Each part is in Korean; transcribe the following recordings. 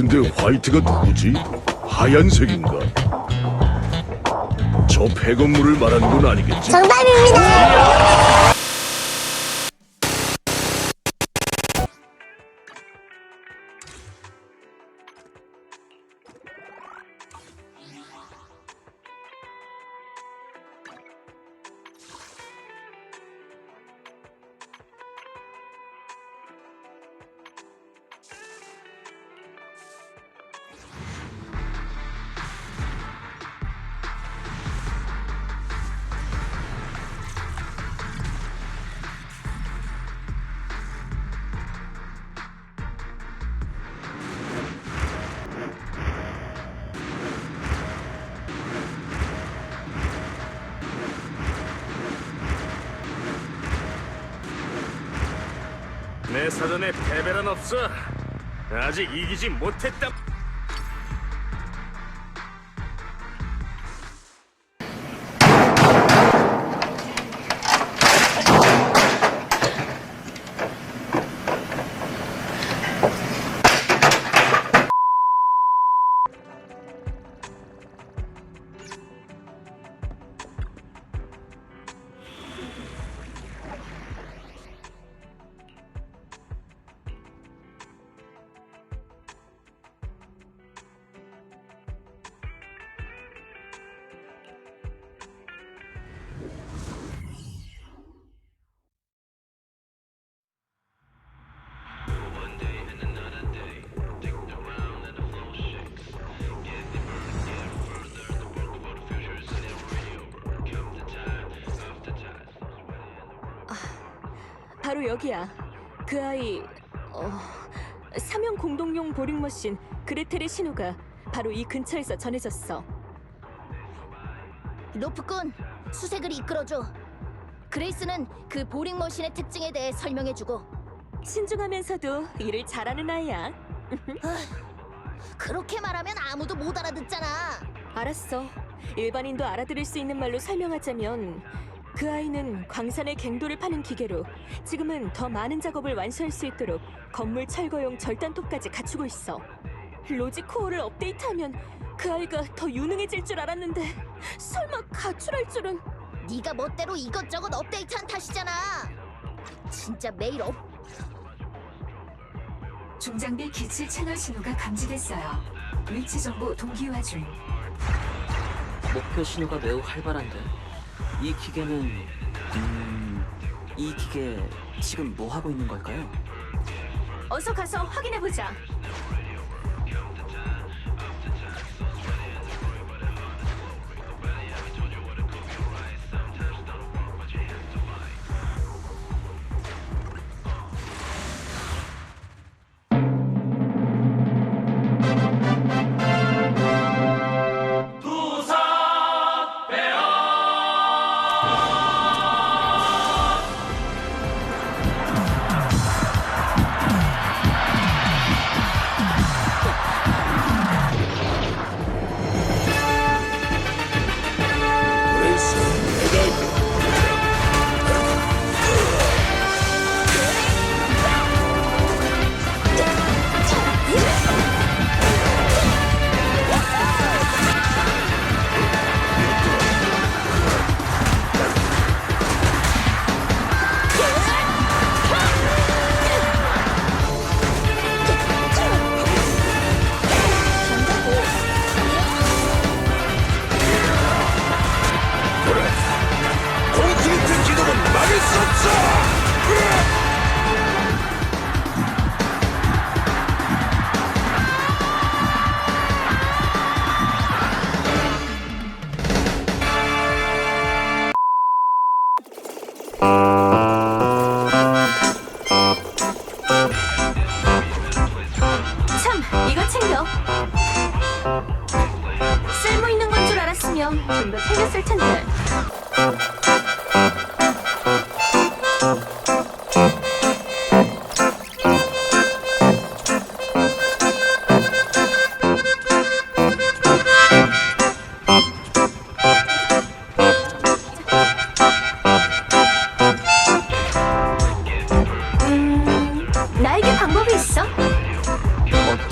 근데 화이트가 누구지? 하얀색인가? 저 폐건물을 말하는 건 아니겠지? 정답입니다. 사전에 패배란 없어. 아직 이기지 못했다. 바로 여기야. 그 아이 어, 사명 공동용 보링 머신 그레텔의 신호가 바로 이 근처에서 전해졌어. 로프꾼, 수색을 이끌어줘. 그레이스는 그 보링 머신의 특징에 대해 설명해주고. 신중하면서도 일을 잘하는 아이야. 그렇게 말하면 아무도 못 알아듣잖아. 알았어. 일반인도 알아들을 수 있는 말로 설명하자면 그 아이는 광산의 갱도를 파는 기계로 지금은 더 많은 작업을 완수할 수 있도록 건물 철거용 절단톱까지 갖추고 있어. 로직 코어를 업데이트하면 그 아이가 더 유능해질 줄 알았는데 설마 가출할 줄은 네가 멋대로 이것저것 업데이트한 탓이잖아. 진짜 매일 업. 중장비 기체 채널 신호가 감지됐어요. 위치 정보 동기화 중. 목표 신호가 매우 활발한데 이 기계는 음... 이 기계 지금 뭐 하고 있는 걸까요? 어서 가서 확인해 보자.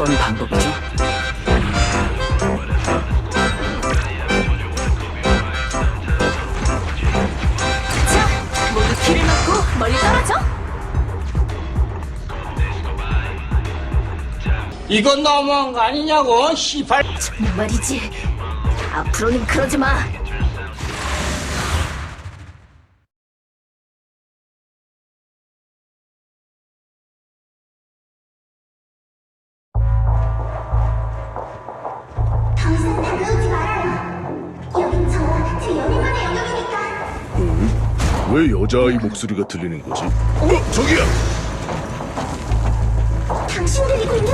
어. 어떤 방법이죠? 자, 모두 길을 막고 멀리 떨어져. 이건 너무한 거 아니냐고, 시발. 말이지. 앞으로는 그러지 마. 왜 여자아이 목소리가 들리는 거지? 어, 저기야! 당신들이군요.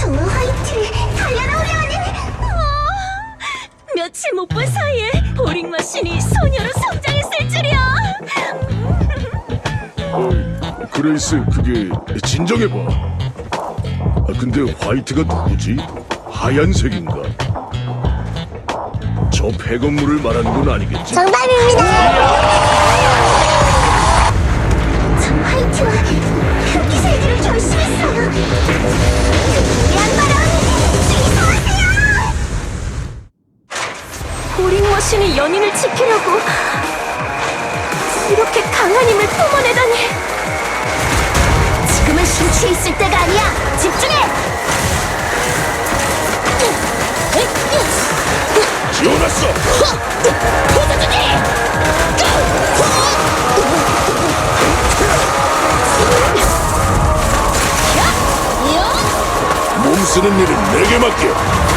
정말 화이트를 살려나오려 하는. 며칠 못 본 사이에 보링 머신이 소녀로 성장했을 줄이야. 그레이스, 그게 진정해봐. 아, 근데 화이트가 누구지? 하얀색인가? 저 폐건물을 말하는 건 아니겠지? 정답입니다. 살기를 결심했어요. 양바람, 이동하세요. 보링 머신이 연인을 지키려고 이렇게 강한 힘을 뿜어내다니. 몸 쓰는 일은 내게 맡겨!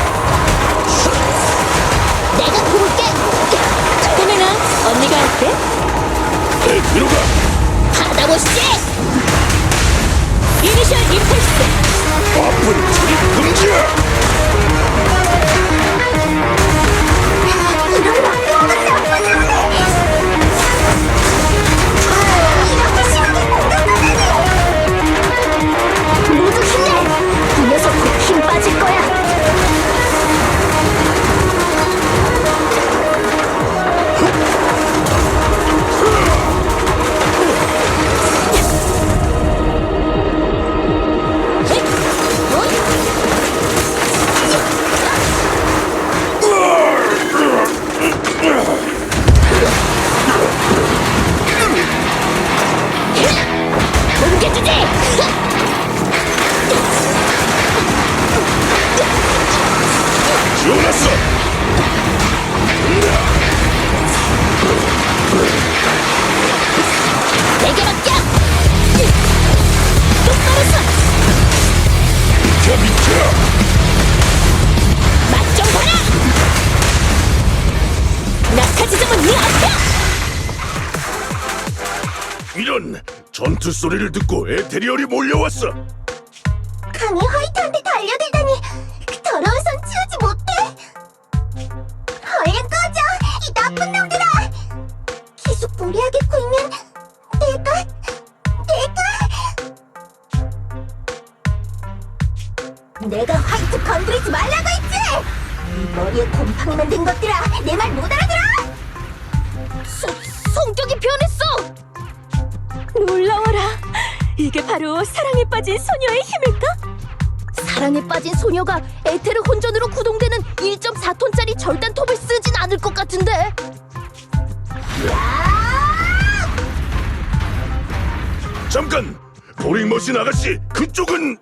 소리를 듣고 에테리얼이 몰려왔어! 감히 화이트한테 달려들다니 그 더러운 손 치우지 못해. 얼른 꺼져. 이 나쁜 놈들아. 계속 무리하겠고 있면 내가 내가. 내가 화이트 건드리지 말라고 했지. 이 머리에 곰팡이 만든 것들아 내 말 못 알아들어? 소, 성격이 변했어. 놀라워라. 이게 바로 사랑에 빠진 소녀의 힘일까? 사랑에 빠진 소녀가 에테르 혼전으로 구동되는 1.4톤짜리 절단 톱을 쓰진 않을 것 같은데. 잠깐! 보링머신 아가씨, 그쪽은...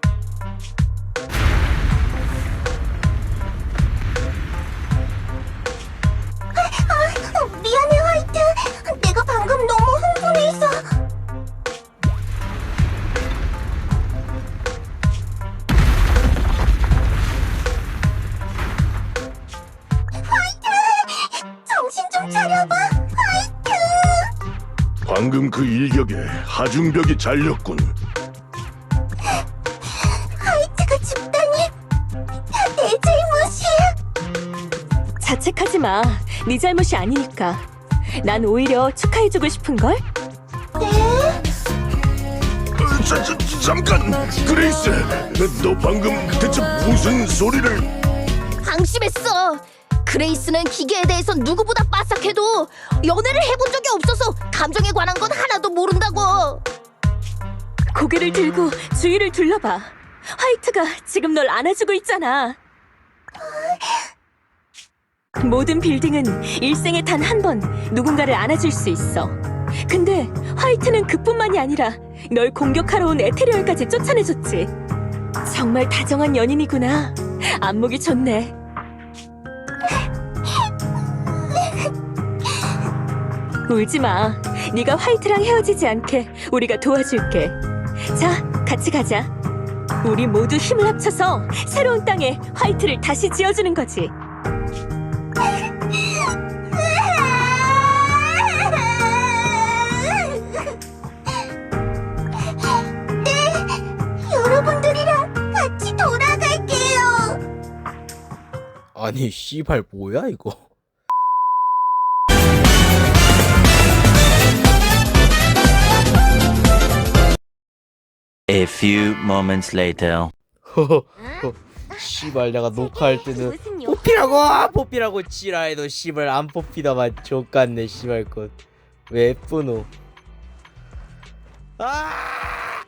방금 그 일격에 하중벽이 잘렸군. 화이트가 죽다니 내 잘못이야 자책하지 마. 네 잘못이 아니니까. 난 오히려 축하해주고 싶은걸? 네? 어, 자, 자, 잠깐! 그레이스! 너 방금 대체 무슨 소리를... 방심했어. 그레이스는 기계에 대해서 누구보다 빠삭해도 연애를 해본 적이 없어서 감정에 관한 건 하나도 모른다고. 고개를 들고 주위를 둘러봐. 화이트가 지금 널 안아주고 있잖아. 모든 빌딩은 일생에 단 한 번 누군가를 안아줄 수 있어. 근데 화이트는 그뿐만이 아니라 널 공격하러 온 에테리얼까지 쫓아내줬지. 정말 다정한 연인이구나. 안목이 좋네. 울지 마. 네가 화이트랑 헤어지지 않게 우리가 도와줄게. 자, 같이 가자. 우리 모두 힘을 합쳐서 새로운 땅에 화이트를 다시 지어주는 거지. 네, 여러분들이랑 같이 돌아갈게요. 아니 씨발 뭐야 이거 A few moments later. 씨발 내가 녹화할 때는 무슨 요? 뽑히라고! 뽑히라고 지랄해도 씨발. 안 뽑히다만 족같네 씨발 것왜 F노? 아